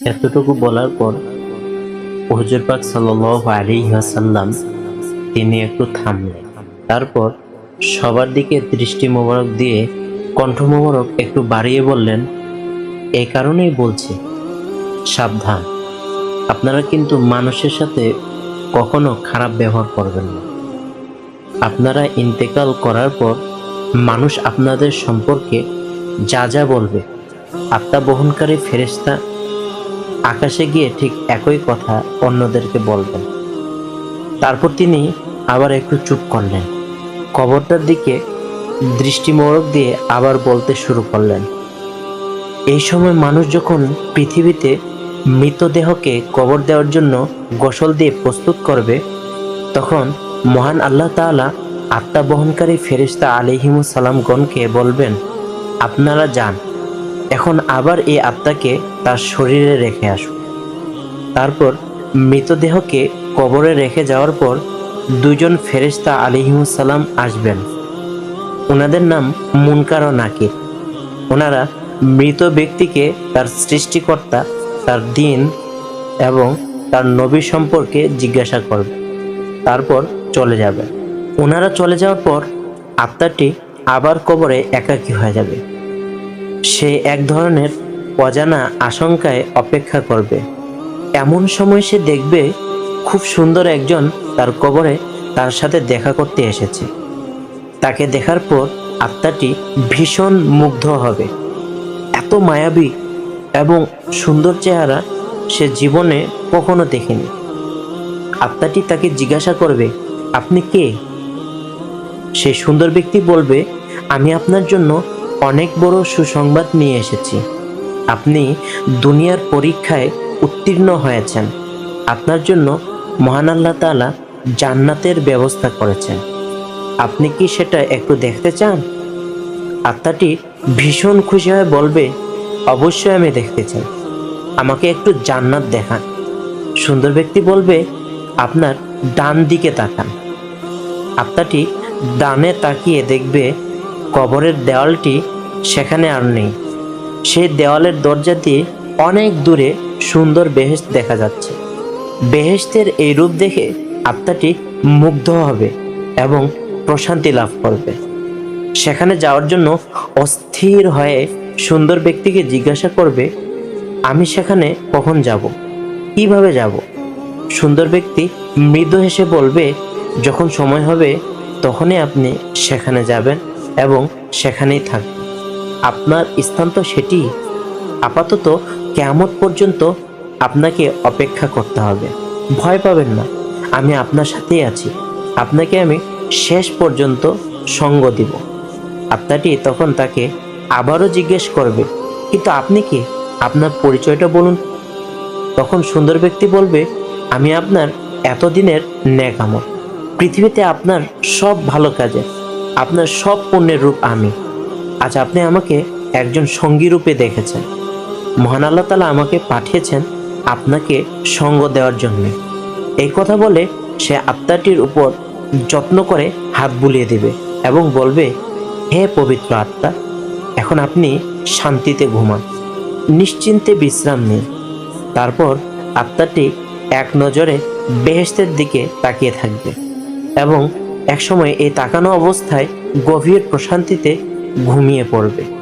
এতটুকু বলার পর হুজুর পাক সাল্লাহ আলী আসাল্লাম তিনি একটু থামলেন। তারপর সবার দিকে দৃষ্টি মোবারক দিয়ে কণ্ঠ মোবারক একটু বাড়িয়ে বললেন এই কারণেই বলছি, সাবধান। আপনারা কিন্তু মানুষের সাথে কখনো খারাপ ব্যবহার করবেন না। আপনারা ইন্তেকাল করার পর মানুষ আপনাদের সম্পর্কে যা যা বলবে, আত্মা বহনকারী ফেরেশতা আকাশে গিয়ে ঠিক একই কথা অন্যদেরকে বলবেন। তারপর তিনি আবার একটু চুপ করলেন। কবরটার দিকে দৃষ্টি মোড়ক দিয়ে আবার বলতে শুরু করলেন, এই সময় মানুষ যখন পৃথিবীতে মৃতদেহকে কবর দেওয়ার জন্য গোসল দিয়ে প্রস্তুত করবে, তখন মহান আল্লাহ তাআলা আত্মা বহনকারী ফেরিস্তা আলিহিমুস সালামগণকে বলবেন, আপনারা যান এখন আবার এই আত্মাকে তার শরীরে রেখে আসুন। তারপর মৃতদেহকে কবরে রেখে যাওয়ার পর দুজন ফেরেশতা আলিহিমুসালাম আসবেন। ওনাদের নাম মুনকার ও নাকির। ওনারা মৃত ব্যক্তিকে তার সৃষ্টিকর্তা, তার দিন এবং তার নবী সম্পর্কে জিজ্ঞাসা করবে। তারপর চলে যাবে। ওনারা চলে যাওয়ার পর আত্মাটি আবার কবরে একাকী হয়ে যাবে। সে এক ধরনের অজানা আশঙ্কায় অপেক্ষা করবে। এমন সময় সে দেখবে খুব সুন্দর একজন তার কবরে তার সাথে দেখা করতে এসেছে। তাকে দেখার পর আত্মাটি ভীষণ মুগ্ধ হবে। এত মায়াবী এবং সুন্দর চেহারা সে জীবনে কখনো দেখেনি। আত্মাটি তাকে জিজ্ঞাসা করবে, আপনি কে? সে সুন্দর ব্যক্তি বলবে, আমি আপনার জন্য অনেক বড় সুসংবাদ নিয়ে এসেছি। আপনি দুনিয়ার পরীক্ষায় উত্তীর্ণ হয়েছেন। আপনার জন্য মহান আল্লাহ তাআলা জান্নাতের ব্যবস্থা করেছেন। আপনি কি সেটা একটু দেখতে চান? আত্মাটি ভীষণ খুশি হয়ে বলবে, অবশ্যই আমি দেখতে চাই। আমাকে একটু জান্নাত দেখান। সুন্দর ব্যক্তি বলবে, আপনার ডান দিকে তাকান। আত্মাটি ডানে তাকিয়ে দেখবে কবরের দেওয়ালটি সেখানে আর নেই। সেই দেওয়ালের দরজা দিয়ে অনেক দূরে সুন্দর বেহেশত দেখা যাচ্ছে। বেহেশতের এই রূপ দেখে আত্মাটি মুগ্ধ হবে এবং প্রশান্তি লাভ করবে। সেখানে যাওয়ার জন্য অস্থির হয়ে সুন্দর ব্যক্তিকে জিজ্ঞাসা করবে, আমি সেখানে কখন যাব? কীভাবে যাব? সুন্দর ব্যক্তি মৃদু হেসে বলবে, যখন সময় হবে, তখনই আপনি সেখানে যাবেন। এবং সেখানেই থাকবেন আপনার স্থান তো সেটি। আপাতত কেমন পর্যন্ত আপনাকে অপেক্ষা করতে হবে। ভয় পাবেন না। আমি আপনার সাথেই আছি। আপনাকে আমি শেষ পর্যন্ত সঙ্গ দিব। আত্মাটি তখন তাকে আবারও জিজ্ঞেস করবে, কিন্তু আপনি কি? আপনার পরিচয়টা বলুন। তখন সুন্দর ব্যক্তি বলবে, আমি আপনার এতদিনের ন্যাক আমল পৃথিবীতে আপনার সব ভালো কাজে আপনার সব পণ্যের রূপ আমি। আজ আপনি আমাকে একজন সঙ্গী রূপে দেখেছেন। মহান আল্লাহ তালা আমাকে পাঠিয়েছেন আপনাকে সঙ্গ দেওয়ার জন্য। এই কথা বলে সে আত্মাটির উপর যত্ন করে হাত বুলিয়ে দেবে এবং বলবে, হে পবিত্র আত্মা, এখন আপনি শান্তিতে ঘুমান। নিশ্চিন্তে বিশ্রাম নিন। তারপর আত্মাটি এক নজরে বেহেস্তের দিকে তাকিয়ে থাকবে এবং একসময় এই তাকানো অবস্থায় গভীর প্রশান্তিতে ঘুমিয়ে পড়বে।